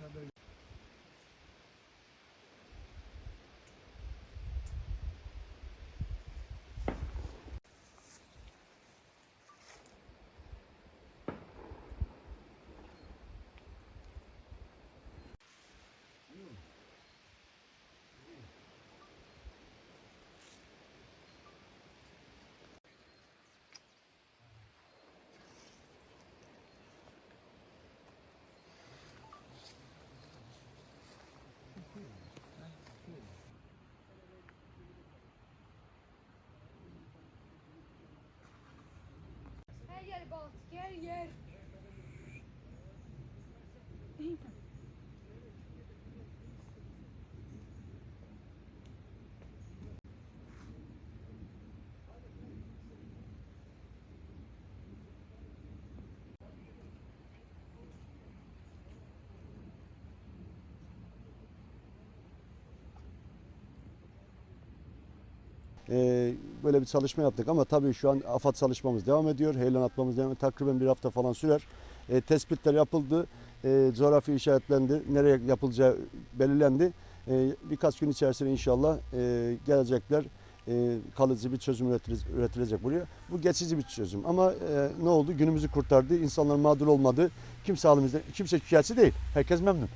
haciendo böyle. Her Ee, böyle bir çalışma yaptık ama tabii şu an AFAD çalışmamız devam ediyor. Heyelan atmamız devam ediyor. Takriben bir hafta falan sürer. Ee, tespitler yapıldı. Ee, coğrafi işaretlendi. Nereye yapılacağı belirlendi. Ee, birkaç gün içerisinde inşallah e, gelecekler. E, kalıcı bir çözüm üretile- üretilecek buraya. Bu geçici bir çözüm ama e, ne oldu? Günümüzü kurtardı. İnsanlar mağdur olmadı. Kimse halimizde, kimse şikayetçi değil. Herkes memnun.